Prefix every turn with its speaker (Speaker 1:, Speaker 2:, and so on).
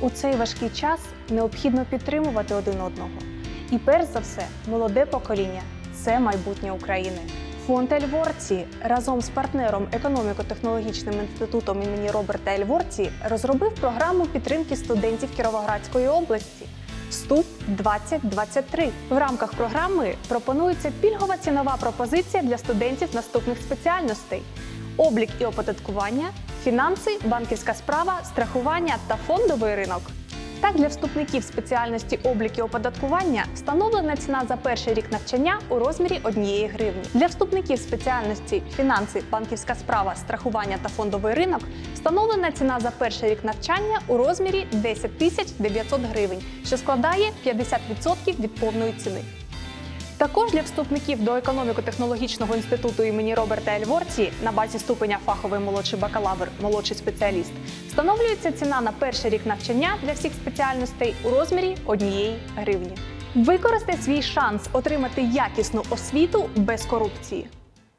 Speaker 1: У цей важкий час необхідно підтримувати один одного. І перш за все, молоде покоління це майбутнє України. Фонд Ельворці разом з партнером економіко-технологічним інститутом імені Роберта Ельворці розробив програму підтримки студентів Кіровоградської області. Вступ 2023. В рамках програми пропонується пільгова цінова пропозиція для студентів наступних спеціальностей: облік і оподаткування, фінанси, банківська справа, страхування та фондовий ринок. Так, для вступників спеціальності облік і оподаткування встановлена ціна за перший рік навчання у розмірі 1 гривні. Для вступників спеціальності фінанси, банківська справа, страхування та фондовий ринок встановлена ціна за перший рік навчання у розмірі 10 тисяч 900 гривень, що складає 50% від повної ціни. Також для вступників до економіко-технологічного інституту імені Роберта Ельворці на базі ступеня фаховий молодший бакалавр, молодший спеціаліст встановлюється ціна на перший рік навчання для всіх спеціальностей у розмірі однієї гривні. Використай свій шанс отримати якісну освіту без корупції.